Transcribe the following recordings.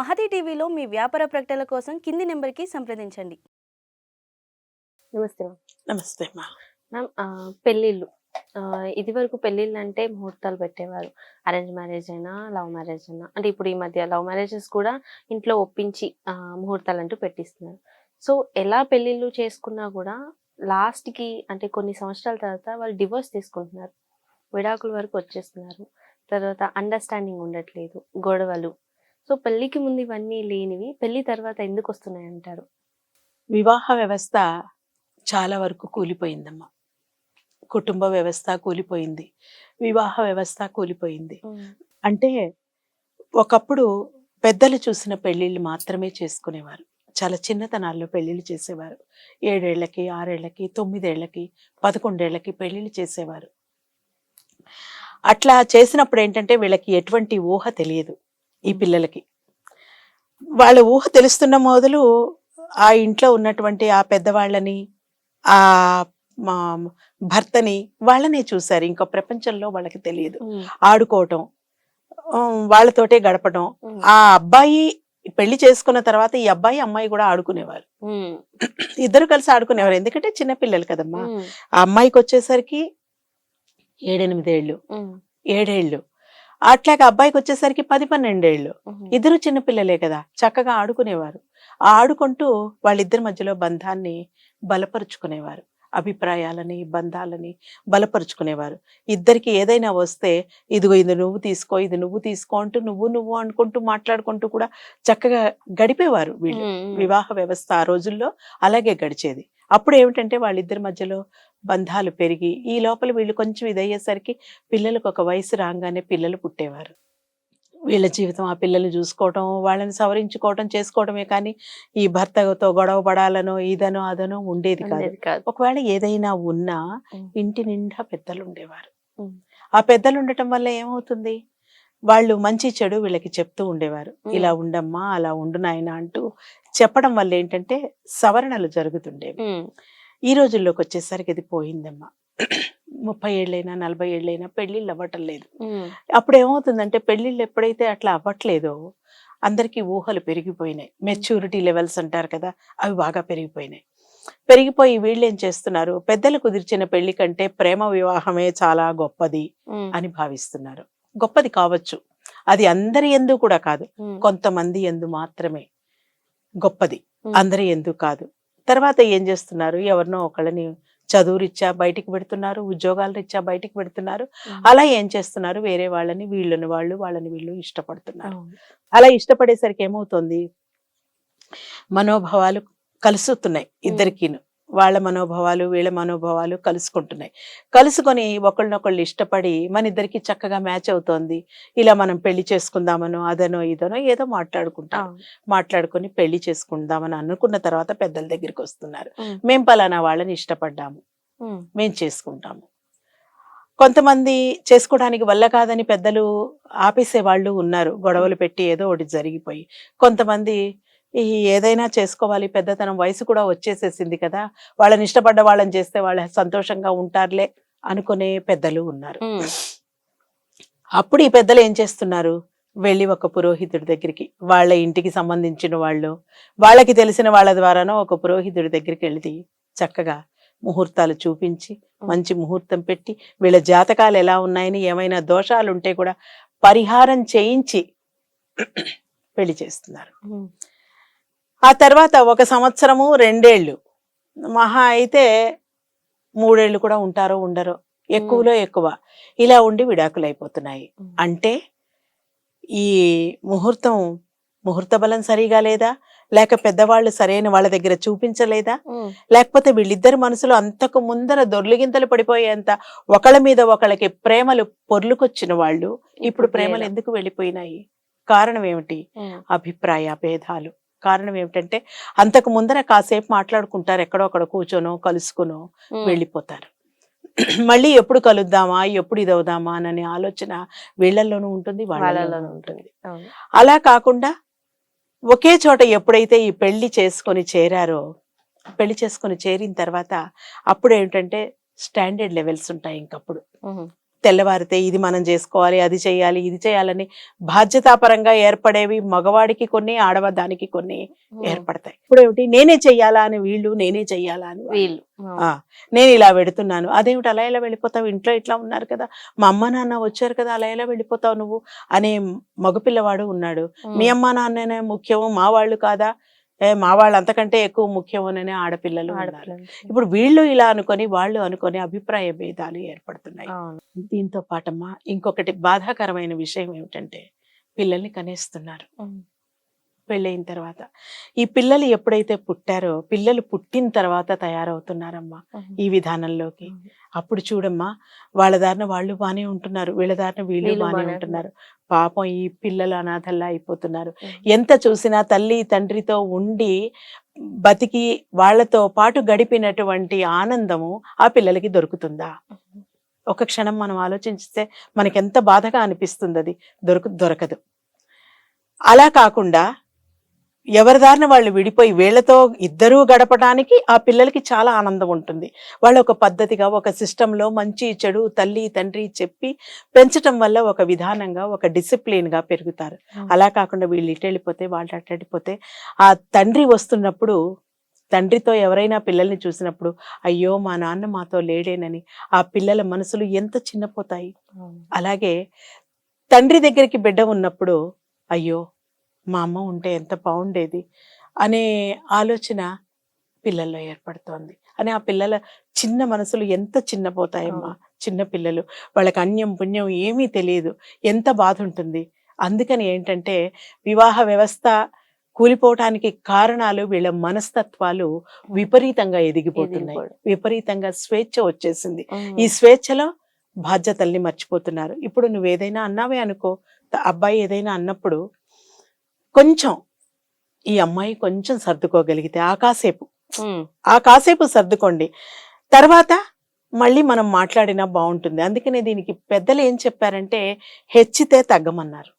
మహతి టీవీలో మీ వ్యాపార ప్రకటనల కోసం కింది నెంబర్కి సంప్రదించండి. నమస్తే నమస్తే మ్యామ్. పెళ్ళిళ్ళు. ఇది వరకు పెళ్ళిళ్ళు అంటే ముహూర్తాలు పెట్టేవారు. అరేంజ్ మ్యారేజ్ అయినా లవ్ మ్యారేజ్ అయినా. అంటే ఇప్పుడు ఈ మధ్య లవ్ మ్యారేజెస్ కూడా ఇంట్లో ఒప్పించి ముహూర్తాలు అంటూ పెట్టిస్తున్నారు. సో ఎలా పెళ్ళిళ్ళు చేసుకున్నా కూడా last కి అంటే కొన్ని సంవత్సరాల తర్వాత వాళ్ళు డివోర్స్ తీసుకుంటున్నారు. విడాకుల వరకు వచ్చేస్తున్నారు. తర్వాత అండర్స్టాండింగ్ ఉండట్లేదు. గొడవలు సో పెళ్ళికి ముందు ఇవన్నీ లేనివి పెళ్ళి తర్వాత ఎందుకు వస్తున్నాయి అంటారు వివాహ వ్యవస్థ చాలా వరకు కూలిపోయిందమ్మా. కుటుంబ వ్యవస్థ కూలిపోయింది. వివాహ వ్యవస్థ కూలిపోయింది. అంటే ఒకప్పుడు పెద్దలు చూసిన పెళ్ళిళ్ళు మాత్రమే చేసుకునేవారు. చాలా చిన్నతనాల్లో పెళ్ళిళ్ళు చేసేవారు. ఏడేళ్ళకి ఆరేళ్ళకి తొమ్మిదేళ్ళకి పదకొండేళ్ళకి పెళ్ళిళ్ళు చేసేవారు. అట్లా చేసినప్పుడు ఏంటంటే వీళ్ళకి ఎటువంటి ఊహ తెలియదు. ఈ పిల్లలకి. వాళ్ళ ఊహ తెలుస్తున్న మొదలు ఆ ఇంట్లో ఉన్నటువంటి ఆ పెద్దవాళ్ళని ఆ మా భర్తని వాళ్ళనే చూశారు. ఇంకా ప్రపంచంలో వాళ్ళకి తెలియదు. ఆడుకోవటం వాళ్ళతోటే గడపడం ఆ అబ్బాయి పెళ్ళి చేసుకున్న తర్వాత ఈ అబ్బాయి అమ్మాయి కూడా ఆడుకునేవారు. ఇద్దరు కలిసి ఆడుకునేవారు. ఎందుకంటే చిన్న పిల్లలు కదమ్మా. ఆ అమ్మాయికి వచ్చేసరికి ఏడెనిమిదేళ్ళు. ఏడేళ్ళు. అట్లాగే అబ్బాయికి వచ్చేసరికి పది పన్నెండేళ్ళు. ఇద్దరు చిన్నపిల్లలే కదా చక్కగా ఆడుకునేవారు. ఆడుకుంటూ వాళ్ళిద్దరి మధ్యలో బంధాన్ని బలపరుచుకునేవారు. అభిప్రాయాలని బంధాలని బలపరుచుకునేవారు. ఇద్దరికి ఏదైనా వస్తే ఇదిగో ఇది నువ్వు తీసుకో ఇది నువ్వు తీసుకో అంటూ నువ్వు నువ్వు అనుకుంటూ మాట్లాడుకుంటూ కూడా చక్కగా గడిపేవారు వీళ్ళు. వివాహ వ్యవస్థ ఆ రోజుల్లో అలాగే గడిచేది. అప్పుడు ఏమిటంటే వాళ్ళిద్దరి మధ్యలో బంధాలు పెరిగి ఈ లోపల వీళ్ళు కొంచెం ఇదయ్యేసరికి పిల్లలకు ఒక వయసు రాగానే పిల్లలు పుట్టేవారు. వీళ్ళ జీవితం ఆ పిల్లల్ని చూసుకోవటం వాళ్ళని సవరించుకోవటం చేసుకోవటమే కానీ ఈ భర్తతో గొడవ పడాలనో ఇదనో అదనో ఉండేది కాదు. ఒకవేళ ఏదైనా ఉన్నా. ఇంటి నిండా పెద్దలు ఉండేవారు. ఆ పెద్దలు ఉండటం వల్ల ఏమవుతుంది? వాళ్ళు మంచి చెడు వీళ్ళకి చెప్తూ ఉండేవారు. ఇలా ఉండమ్మా అలా ఉండు నాయనా అంటూ చెప్పడం వల్ల ఏంటంటే సవరణలు జరుగుతుండేవి. ఈ రోజుల్లోకి వచ్చేసరికి ఇది పోయిందమ్మా. ముప్పై ఏళ్ళైనా నలభై ఏళ్ళైనా పెళ్ళిళ్ళు అవ్వటం లేదు. అప్పుడు ఏమవుతుందంటే పెళ్ళిళ్ళు ఎప్పుడైతే అట్లా అవ్వట్లేదో అందరికీ ఊహలు పెరిగిపోయినాయి. మెచ్యూరిటీ లెవెల్స్ అంటారు కదా అవి బాగా పెరిగిపోయినాయి. పెరిగిపోయి వీళ్ళు ఏం చేస్తున్నారు? పెద్దలు కుదిర్చిన పెళ్ళి కంటే ప్రేమ వివాహమే చాలా గొప్పది అని భావిస్తున్నారు. గొప్పది కావచ్చు. అది అందరి ఎందు కూడా కాదు. కొంతమంది ఎందు మాత్రమే గొప్పది. అందరి ఎందు కాదు. తర్వాత ఏం చేస్తున్నారు? ఎవరినో ఒకళ్ళని చదువురిచ్చా బయటికి పెడుతున్నారు ఉద్యోగాలు రీత్యా బయటికి పెడుతున్నారు. అలా ఏం చేస్తున్నారు? వేరే వాళ్ళని వీళ్ళని వాళ్ళు వాళ్ళని వీళ్ళు ఇష్టపడుతున్నారు. అలా ఇష్టపడేసరికి ఏమవుతుంది? మనోభావాలు కలుసుతున్నాయి ఇద్దరికీను. వాళ్ళ మనోభావాలు వీళ్ళ మనోభావాలు కలుసుకుంటున్నాయి. కలుసుకొని ఒకళ్ళనొకళ్ళు ఇష్టపడి మన ఇద్దరికి చక్కగా మ్యాచ్ అవుతోంది. ఇలా మనం పెళ్ళి చేసుకుందామనో అదనో ఇదనో ఏదో మాట్లాడుకుంటాం. మాట్లాడుకొని పెళ్ళి చేసుకుందామని అనుకున్న తర్వాత పెద్దల దగ్గరికి వస్తున్నారు. మేం పలానా వాళ్ళని ఇష్టపడ్డాము. మేం చేసుకుంటాము. కొంతమంది చేసుకోవడానికి వల్ల కాదని పెద్దలు ఆపేసే వాళ్ళు ఉన్నారు. గొడవలు పెట్టి ఏదో ఒకటి జరిగిపోయి. కొంతమంది ఏదైనా చేసుకోవాలి పెద్దతనం వయసు కూడా వచ్చేసేసింది కదా. వాళ్ళని ఇష్టపడ్డ వాళ్ళని చేస్తే వాళ్ళు సంతోషంగా ఉంటారులే అనుకునే పెద్దలు ఉన్నారు. అప్పుడు ఈ పెద్దలు ఏం చేస్తున్నారు? వెళ్ళి ఒక పురోహితుడి దగ్గరికి వాళ్ళ ఇంటికి సంబంధించిన వాళ్ళు వాళ్ళకి తెలిసిన వాళ్ళ ద్వారానో ఒక పురోహితుడి దగ్గరికి వెళితే చక్కగా ముహూర్తాలు చూపించి మంచి ముహూర్తం పెట్టి వీళ్ళ జాతకాలు ఎలా ఉన్నాయని ఏమైనా దోషాలు ఉంటే కూడా పరిహారం చేయించి పెళ్ళి చేస్తున్నారు. ఆ తర్వాత ఒక సంవత్సరము రెండేళ్ళు. మహా అయితే మూడేళ్ళు కూడా ఉంటారో ఉండరో. ఎక్కువలో ఎక్కువ. ఇలా ఉండి విడాకులు అయిపోతున్నాయి. అంటే ఈ ముహూర్తం ముహూర్త బలం సరిగా లేదా? లేక పెద్దవాళ్ళు సరైన వాళ్ళ దగ్గర చూపించలేదా? లేకపోతే వీళ్ళిద్దరి మనసులో అంతకు ముందర దొర్లిగింతలు పడిపోయేంత ఒకళ్ళ మీద ఒకళ్ళకి ప్రేమలు పొర్లుకొచ్చిన వాళ్ళు ఇప్పుడు ప్రేమలు? ఎందుకు వెళ్ళిపోయినాయి? కారణం ఏమిటి? అభిప్రాయ భేదాలు. కారణం ఏమిటంటే అంతకు ముందర కాసేపు మాట్లాడుకుంటారు ఎక్కడో అక్కడ కూర్చొనో కలుసుకునో వెళ్ళిపోతారు. మళ్ళీ ఎప్పుడు కలుద్దామా ఎప్పుడు ఇదవుదామా అనే ఆలోచన వీళ్ళల్లోనూ ఉంటుంది వాళ్ళలోనూ ఉంటుంది. అలా కాకుండా ఒకే చోట ఎప్పుడైతే ఈ పెళ్ళి చేసుకొని చేరారో పెళ్ళి చేసుకొని చేరిన తర్వాత అప్పుడు ఏంటంటే స్టాండర్డ్ లెవెల్స్ ఉంటాయి ఇంకప్పుడు. తెల్లవారితే ఇది మనం చేసుకోవాలి అది చేయాలి ఇది చేయాలని బాధ్యతాపరంగా ఏర్పడేవి మగవాడికి కొన్ని ఆడవదానికి కొన్ని ఉమ్. ఏర్పడతాయి. ఇప్పుడు ఏమిటి నేనే చెయ్యాలా అని వీళ్ళు నేనే చెయ్యాలా అని వాళ్ళు. ఆ, నేను ఇలా వెడుతున్నాను. అదేమిటి? అలా ఎలా వెళ్ళిపోతావు? ఇంట్లో ఇట్లా ఉన్నారు కదా. మా అమ్మ నాన్న వచ్చారు కదా అలా ఎలా వెళ్ళిపోతావు నువ్వు? అనే మగపిల్లవాడు ఉన్నాడు. మీ అమ్మ నాన్ననే ముఖ్యము మా వాళ్ళు కాదా? మా వాళ్ళు అంతకంటే ఎక్కువ ముఖ్యమోననే ఆడపిల్లలు. ఇప్పుడు వీళ్ళు ఇలా అనుకొని వాళ్ళు అనుకొని అభిప్రాయ భేదాలు ఏర్పడుతున్నాయి. దీంతో పాటమ్మా ఇంకొకటి బాధాకరమైన విషయం ఏమిటంటే పిల్లల్ని కనేస్తున్నారు. పెళ్ళయిన తర్వాత. ఈ పిల్లలు ఎప్పుడైతే పుట్టారో పిల్లలు పుట్టిన తర్వాత తయారవుతున్నారమ్మా. ఈ విధానంలోకి. అప్పుడు చూడమ్మా వాళ్ళ దారిన వాళ్ళు బానే ఉంటున్నారు వీళ్ళ దారిన వీళ్ళు బానే ఉంటున్నారు. పాపం ఈ పిల్లలు అనాథల్లా అయిపోతున్నారు. ఎంత చూసినా తల్లి తండ్రితో ఉండి బతికి వాళ్ళతో పాటు గడిపినటువంటి ఆనందము ఆ పిల్లలకి దొరుకుతుందా? ఒక క్షణం మనం ఆలోచించితే మనకెంత బాధగా అనిపిస్తుంది అది దొరకు దొరకదు. అలా కాకుండా ఎవరిదారిన వాళ్ళు విడిపోయి వీళ్ళతో ఇద్దరూ గడపడానికి ఆ పిల్లలకి చాలా ఆనందం ఉంటుంది. వాళ్ళు ఒక పద్ధతిగా ఒక సిస్టంలో మంచి చెడు తల్లి తండ్రి చెప్పి పెంచటం వల్ల ఒక విధానంగా ఒక డిసిప్లిన్గా పెరుగుతారు అలా కాకుండా వీళ్ళు ఇటు వెళ్ళిపోతే వాళ్ళు అటు వెళ్ళిపోతే ఆ తండ్రి వస్తున్నప్పుడు తండ్రితో ఎవరైనా పిల్లల్ని చూసినప్పుడు అయ్యో మా నాన్న మాతో లేడేనని ఆ పిల్లల మనసులు ఎంత చిన్నపోతాయి. అలాగే తండ్రి దగ్గరికి బిడ్డ ఉన్నప్పుడు అయ్యో మా అమ్మ ఉంటే ఎంత బాగుండేది అనే ఆలోచన పిల్లల్లో ఏర్పడుతోంది. అని ఆ పిల్లల చిన్న మనసులు ఎంత చిన్నపోతాయమ్మా చిన్న పిల్లలు. వాళ్ళకి అన్యం పుణ్యం ఏమీ తెలియదు. ఎంత బాధ ఉంటుంది అందుకని ఏంటంటే వివాహ వ్యవస్థ కూలిపోవటానికి కారణాలు వీళ్ళ మనస్తత్వాలు విపరీతంగా ఎదిగిపోతున్నాయి. విపరీతంగా స్వేచ్ఛ వచ్చేసింది. ఈ స్వేచ్ఛలో బాధ్యతల్ని మర్చిపోతున్నారు. ఇప్పుడు నువ్వు ఏదైనా అన్నావే అనుకో. అబ్బాయి ఏదైనా అన్నప్పుడు కొంచెం ఈ అమ్మాయి కొంచెం సర్దుకోగలిగితే ఆ కాసేపు. ఆ కాసేపు సర్దుకోండి తర్వాత మళ్ళీ మనం మాట్లాడినా బాగుంటుంది అందుకనే దీనికి పెద్దలు ఏం చెప్పారంటే హెచ్చితే తగ్గమన్నారు.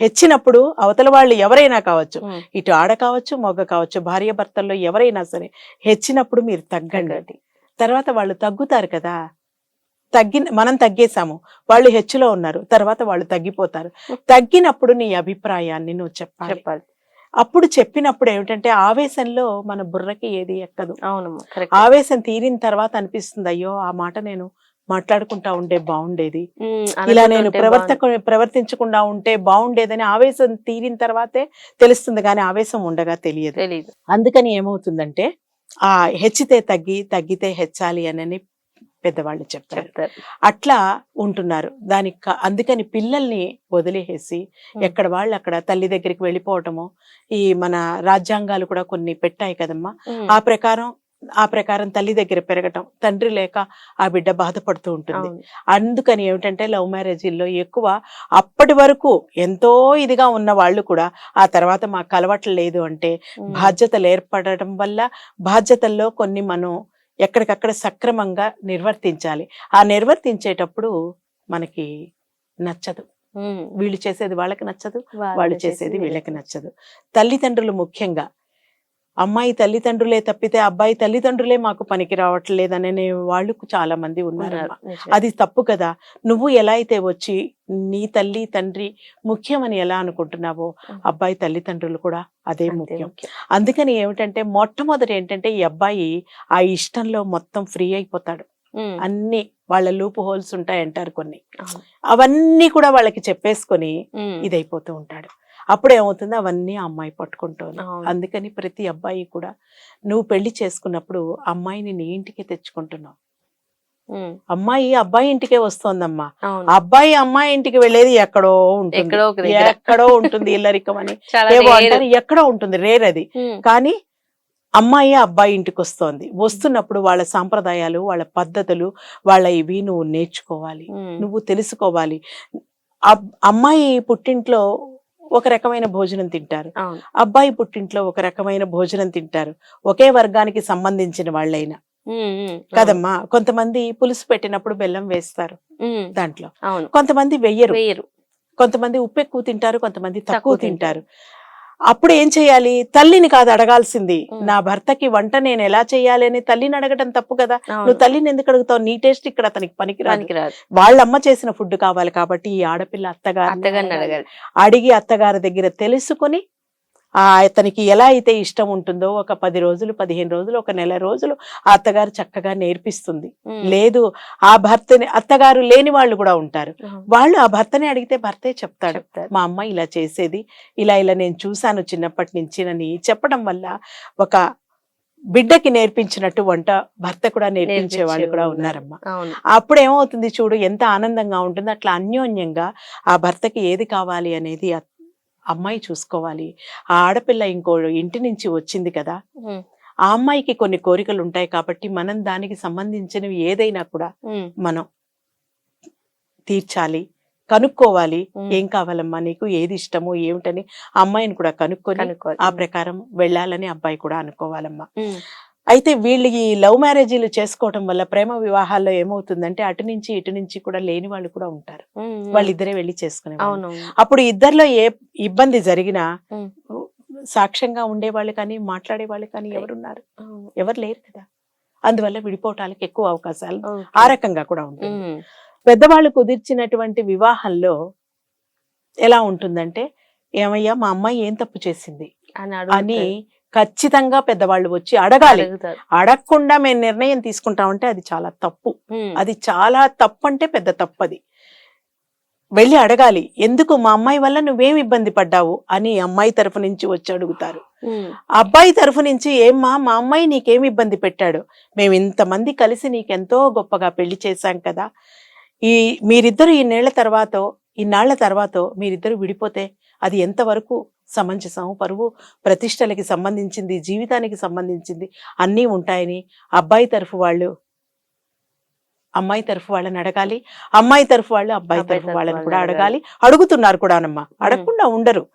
హెచ్చినప్పుడు అవతల వాళ్ళు ఎవరైనా కావచ్చు. ఇటు ఆడ కావచ్చు మొగ కావచ్చు భార్య భర్తల్లో ఎవరైనా సరే హెచ్చినప్పుడు మీరు తగ్గండి. తర్వాత వాళ్ళు తగ్గుతారు కదా తగ్గి మనం తగ్గేశాము. వాళ్ళు హెచ్చులో ఉన్నారు. తర్వాత వాళ్ళు తగ్గిపోతారు. తగ్గినప్పుడు నీ అభిప్రాయాన్ని నువ్వు చెప్పాలి. చెప్పాలి. అప్పుడు చెప్పినప్పుడు ఏమిటంటే ఆవేశంలో మన బుర్రకి ఏది ఎక్కదు. కరెక్ట్ ఆవేశం తీరిన తర్వాత అనిపిస్తుంది అయ్యో ఆ మాట నేను మాట్లాడుకుంటా ఉంటే బాగుండేది. ఇలా నేను ప్రవర్తక ప్రవర్తించకుండా ఉంటే బాగుండేదని ఆవేశం తీరిన తర్వాతే తెలుస్తుంది కానీ ఆవేశం ఉండగా తెలియదు. అందుకని ఏమవుతుందంటే ఆ హెచ్చితే తగ్గి తగ్గితే హెచ్చాలి అని పెద్దవాళ్ళు చెప్తారు చెప్తారు అట్లా ఉంటున్నారు దానికి అందుకని పిల్లల్ని వదిలేసేసి Hmm. ఎక్కడ వాళ్ళు అక్కడ తల్లి దగ్గరికి వెళ్ళిపోవటము ఈ మన రాజ్యాంగాలు కూడా కొన్ని పెట్టాయి కదమ్మా. ఆ ప్రకారం ఆ ప్రకారం తల్లి దగ్గర పెరగటం తండ్రి లేక ఆ బిడ్డ బాధపడుతూ ఉంటుంది. అందుకని ఏమిటంటే లవ్ మ్యారేజీల్లో ఎక్కువ అప్పటి వరకు ఎంతో ఇదిగా ఉన్న వాళ్ళు కూడా ఆ తర్వాత మాకు అలవాట్లు లేదు అంటే. బాధ్యతలు ఏర్పడటం వల్ల బాధ్యతల్లో కొన్ని మనం ఎక్కడికక్కడ సక్రమంగా నిర్వర్తించాలి. ఆ నిర్వర్తించేటప్పుడు మనకి నచ్చదు. వీళ్ళు చేసేది వాళ్ళకి నచ్చదు వాళ్ళు చేసేది వీళ్ళకి నచ్చదు. తల్లిదండ్రులు ముఖ్యంగా అమ్మాయి తల్లిదండ్రులే తప్పితే అబ్బాయి తల్లిదండ్రులే మాకు పనికి రావట్లేదనే వాళ్ళు చాలా మంది ఉన్నారు. అది తప్పు కదా నువ్వు ఎలా అయితే వచ్చి నీ తల్లి తండ్రి ముఖ్యమని ఎలా అనుకుంటున్నావో. అబ్బాయి తల్లిదండ్రులు కూడా అదే ముఖ్యం. అందుకని ఏమిటంటే మొట్టమొదటి ఏంటంటే ఈ అబ్బాయి ఆ ఇష్టంలో మొత్తం ఫ్రీ అయిపోతాడు. అన్ని వాళ్ళ లూప్ హోల్స్ ఉంటాయి అంటారు కొన్ని అవును. అవన్నీ కూడా వాళ్ళకి చెప్పేసుకొని. ఇదైపోతూ ఉంటాడు అప్పుడు ఏమవుతుంది అవన్నీ అమ్మాయి పట్టుకుంటుంది. అందుకని ప్రతి అబ్బాయి కూడా నువ్వు పెళ్ళి చేసుకున్నప్పుడు అమ్మాయిని నీ ఇంటికి తెచ్చుకుంటున్నావు. అమ్మాయి అబ్బాయి ఇంటికే వస్తోందమ్మా. అబ్బాయి అమ్మాయి ఇంటికి వెళ్ళేది ఎక్కడో ఉంటుంది. ఎక్కడో ఉంటుంది ఇల్లరికం అని. ఎక్కడో ఉంటుంది. రేర్ అది. కానీ అమ్మాయి అబ్బాయి ఇంటికి వస్తోంది. వస్తున్నప్పుడు వాళ్ళ సాంప్రదాయాలు వాళ్ళ పద్ధతులు వాళ్ళ ఇవి నువ్వు నేర్చుకోవాలి. నువ్వు తెలుసుకోవాలి. అమ్మాయి పుట్టింట్లో ఒక రకమైన భోజనం తింటారు. అబ్బాయి పుట్టింట్లో ఒక రకమైన భోజనం తింటారు. ఒకే వర్గానికి సంబంధించిన వాళ్ళైనా. కదమ్మా? కొంతమంది పులుసు పెట్టినప్పుడు బెల్లం వేస్తారు. దాంట్లో. కొంతమంది వెయ్యరు. కొంతమంది ఉప్పు ఎక్కువ తింటారు కొంతమంది తక్కువ తింటారు. అప్పుడు ఏం చేయాలి తల్లిని కాదు అడగాల్సింది. నా భర్తకి వంట నేను ఎలా చేయాలి అని తల్లిని అడగటం తప్పు కదా. నువ్వు తల్లిని ఎందుకు అడుగుతావు నీ టేస్ట్ ఇక్కడ అతనికి పనికిరాదు పనికిరాదు వాళ్ళ అమ్మ చేసిన ఫుడ్ కావాలి కాబట్టి ఈ ఆడపిల్ల అత్తగారిని అత్తగారిని అడగాలి. అడగాలి అడిగి అత్తగారి దగ్గర తెలుసుకుని అతనికి ఎలా అయితే ఇష్టం ఉంటుందో ఒక పది రోజులు పదిహేను రోజులు ఒక నెల రోజులు ఆ అత్తగారు చక్కగా నేర్పిస్తుంది. లేదు ఆ భర్తని అత్తగారు లేని వాళ్ళు కూడా ఉంటారు. వాళ్ళు ఆ భర్తని అడిగితే భర్తే చెప్తాడు చెప్తారు. మా అమ్మ ఇలా చేసేది ఇలా ఇలా నేను చూశాను చిన్నప్పటి నుంచి అని చెప్పడం వల్ల ఒక బిడ్డకి నేర్పించినట్టు వంట భర్త కూడా నేర్పించే వాళ్ళు కూడా ఉన్నారమ్మా అప్పుడు ఏమవుతుంది చూడు ఎంత ఆనందంగా ఉంటుంది అట్లా అన్యోన్యంగా ఆ భర్తకి ఏది కావాలి అనేది అమ్మాయి చూసుకోవాలి ఆ ఆడపిల్ల ఇంకో ఇంటి నుంచి వచ్చింది కదా. ఆ అమ్మాయికి కొన్ని కోరికలు ఉంటాయి కాబట్టి మనం దానికి సంబంధించినవి ఏదైనా కూడా. మనం తీర్చాలి కనుక్కోవాలి. ఏం కావాలమ్మా నీకు ఏది ఇష్టమో ఏమిటని అమ్మాయిని కూడా కనుక్కొని. ఆ ప్రకారం వెళ్ళాలని అబ్బాయి కూడా అనుకోవాలమ్మా. అయితే వీళ్ళు ఈ లవ్ మ్యారేజీలు చేసుకోవటం వల్ల ప్రేమ వివాహాల్లో ఏమవుతుందంటే అటు నుంచి ఇటు నుంచి కూడా లేని వాళ్ళు కూడా ఉంటారు. వాళ్ళిద్దరే వెళ్ళి చేసుకునే అప్పుడు ఇద్దరిలో ఏ ఇబ్బంది జరిగినా. సాక్ష్యంగా ఉండేవాళ్ళు కానీ మాట్లాడే వాళ్ళు కానీ ఎవరున్నారు. ఎవరు లేరు కదా అందువల్ల విడిపోవటానికి ఎక్కువ అవకాశాలు. ఆ రకంగా కూడా ఉంటుంది. పెద్దవాళ్ళు కుదిర్చినటువంటి వివాహంలో ఎలా ఉంటుందంటే ఏమయ్యా మా అమ్మాయి ఏం తప్పు చేసింది అని. ఖచ్చితంగా పెద్దవాళ్ళు వచ్చి అడగాలి. అడగకుండా మేము నిర్ణయం తీసుకుంటామంటే అది చాలా తప్పు. అది చాలా తప్పు అంటే పెద్ద తప్పు అది వెళ్ళి అడగాలి. ఎందుకు మా అమ్మాయి వల్ల నువ్వేం ఇబ్బంది పడ్డావు అని అమ్మాయి తరఫు నుంచి వచ్చి అడుగుతారు. అబ్బాయి తరఫు నుంచి ఏమ్మా మా అమ్మాయి నీకేం ఇబ్బంది పెట్టాడు? మేము ఇంతమంది కలిసి నీకెంతో గొప్పగా పెళ్ళి చేశాం కదా. ఈ మీరిద్దరు ఈ నేళ్ళ తర్వాత ఇన్నాళ్ళ తర్వాత మీరిద్దరు విడిపోతే అది ఎంతవరకు సమంజసం పరువు ప్రతిష్టలకి సంబంధించింది జీవితానికి సంబంధించింది అన్నీ ఉంటాయని అబ్బాయి తరఫు వాళ్ళు అమ్మాయి తరఫు వాళ్ళని అడగాలి. అమ్మాయి తరఫు వాళ్ళు అబ్బాయి తరఫు వాళ్ళని కూడా అడగాలి. అడుగుతున్నారు కూడానమ్మా అడగకుండా ఉండరు.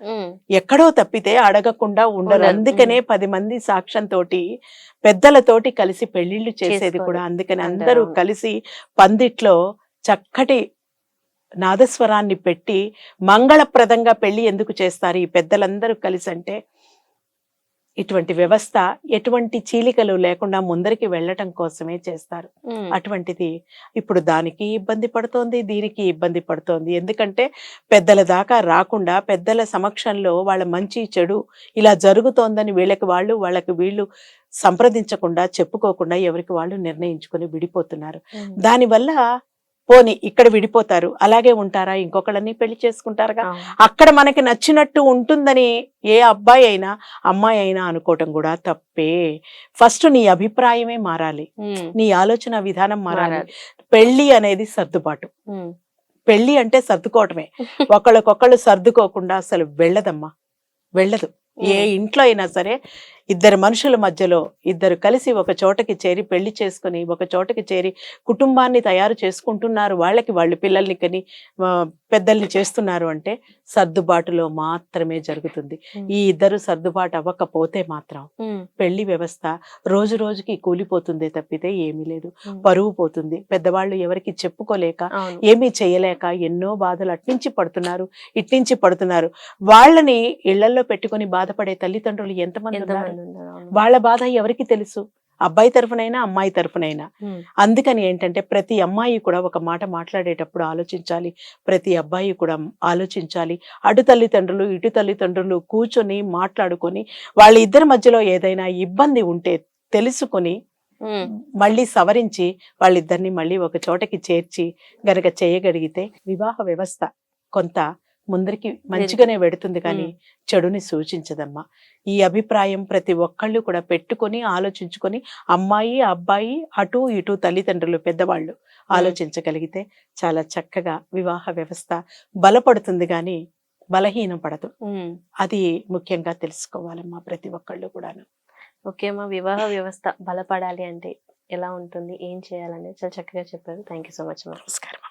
ఎక్కడో తప్పితే అడగకుండా ఉండరు. అందుకనే పది మంది సాక్ష్యంతోటి పెద్దలతోటి కలిసి పెళ్ళిళ్ళు చేసేది. కూడా. అందుకని. అందరూ కలిసి పందిట్లో చక్కటి నాదస్వరాన్ని పెట్టి మంగళప్రదంగా పెళ్ళి ఎందుకు చేస్తారు ఈ పెద్దలందరూ కలిసి అంటే ఇటువంటి వ్యవస్థ ఎటువంటి చీలికలు లేకుండా ముందరికి వెళ్ళటం కోసమే చేస్తారు. అటువంటిది ఇప్పుడు దానికి ఇబ్బంది పడుతోంది దీనికి ఇబ్బంది పడుతోంది ఎందుకంటే పెద్దల దాకా రాకుండా పెద్దల సమక్షంలో వాళ్ళ మంచి చెడు ఇలా జరుగుతోందని వీళ్ళకి వాళ్ళు వాళ్ళకి వీళ్ళు సంప్రదించకుండా చెప్పుకోకుండా ఎవరికి వాళ్ళు నిర్ణయించుకొని విడిపోతున్నారు. దానివల్ల పోని ఇక్కడ విడిపోతారు. అలాగే ఉంటారా? ఇంకొకళ్ళని పెళ్ళి చేసుకుంటారుగా. అక్కడ మనకి నచ్చినట్టు ఉంటుందని ఏ అబ్బాయి అయినా అమ్మాయి అయినా అనుకోవటం కూడా తప్పే. ఫస్ట్ నీ అభిప్రాయమే మారాలి. నీ ఆలోచన విధానం మారాలి. పెళ్ళి అనేది సర్దుబాటు. పెళ్ళి అంటే సర్దుకోవటమే. ఒకళ్ళకొకళ్ళు సర్దుకోకుండా అసలు వెళ్ళదమ్మా. వెళ్ళదు. ఏ ఇంట్లో అయినా సరే ఇద్దరు మనుషుల మధ్యలో ఇద్దరు కలిసి ఒక చోటకి చేరి పెళ్ళి చేసుకుని ఒక చోటకి చేరి కుటుంబాన్ని తయారు చేసుకుంటున్నారు. వాళ్ళకి వాళ్ళు పిల్లల్ని కని పెద్దల్ని చేస్తున్నారు అంటే సర్దుబాటులో మాత్రమే జరుగుతుంది. ఈ ఇద్దరు సర్దుబాటు అవ్వకపోతే మాత్రం. పెళ్ళి వ్యవస్థ రోజు రోజుకి కూలిపోతుందే తప్పితే ఏమీ లేదు. పరువు పోతుంది పెద్దవాళ్ళు ఎవరికి చెప్పుకోలేక ఏమీ చేయలేక ఎన్నో బాధలు అట్నుంచి పడుతున్నారు ఇట్నుంచి పడుతున్నారు వాళ్ళని ఇళ్ళలో పెట్టుకొని బాధపడే తల్లిదండ్రులు ఎంతమంది ఉన్నారు. వాళ్ళ బాధ ఎవరికి తెలుసు అబ్బాయి తరఫునైనా అమ్మాయి తరఫునైనా. అందుకని ఏంటంటే ప్రతి అమ్మాయి కూడా ఒక మాట మాట్లాడేటప్పుడు ఆలోచించాలి ప్రతి అబ్బాయి కూడా ఆలోచించాలి అటు తల్లిదండ్రులు ఇటు తల్లిదండ్రులు కూర్చొని మాట్లాడుకొని వాళ్ళ ఇద్దరి మధ్యలో ఏదైనా ఇబ్బంది ఉంటే తెలుసుకొని. మళ్ళీ సవరించి వాళ్ళిద్దరిని మళ్ళీ ఒక చోటకి చేర్చి గనక చేయగలిగితే వివాహ వ్యవస్థ కొంత ముందరికి మంచిగానే వెడుతుంది కానీ. చెడుని సూచించదమ్మా. ఈ అభిప్రాయం ప్రతి ఒక్కళ్ళు కూడా పెట్టుకొని ఆలోచించుకొని అమ్మాయి అబ్బాయి అటు ఇటు తల్లిదండ్రులు పెద్దవాళ్ళు ఆలోచించగలిగితే చాలా చక్కగా వివాహ వ్యవస్థ బలపడుతుంది కానీ బలహీనం పడదు. అది ముఖ్యంగా తెలుసుకోవాలమ్మా ప్రతి ఒక్కళ్ళు కూడాను. ఓకే అమ్మా వివాహ వ్యవస్థ బలపడాలి అంటే ఎలా ఉంటుంది? ఏం చేయాలని చాలా చక్కగా చెప్పారు. థ్యాంక్ యూ సో మచ్ అమ్మా. నమస్కారం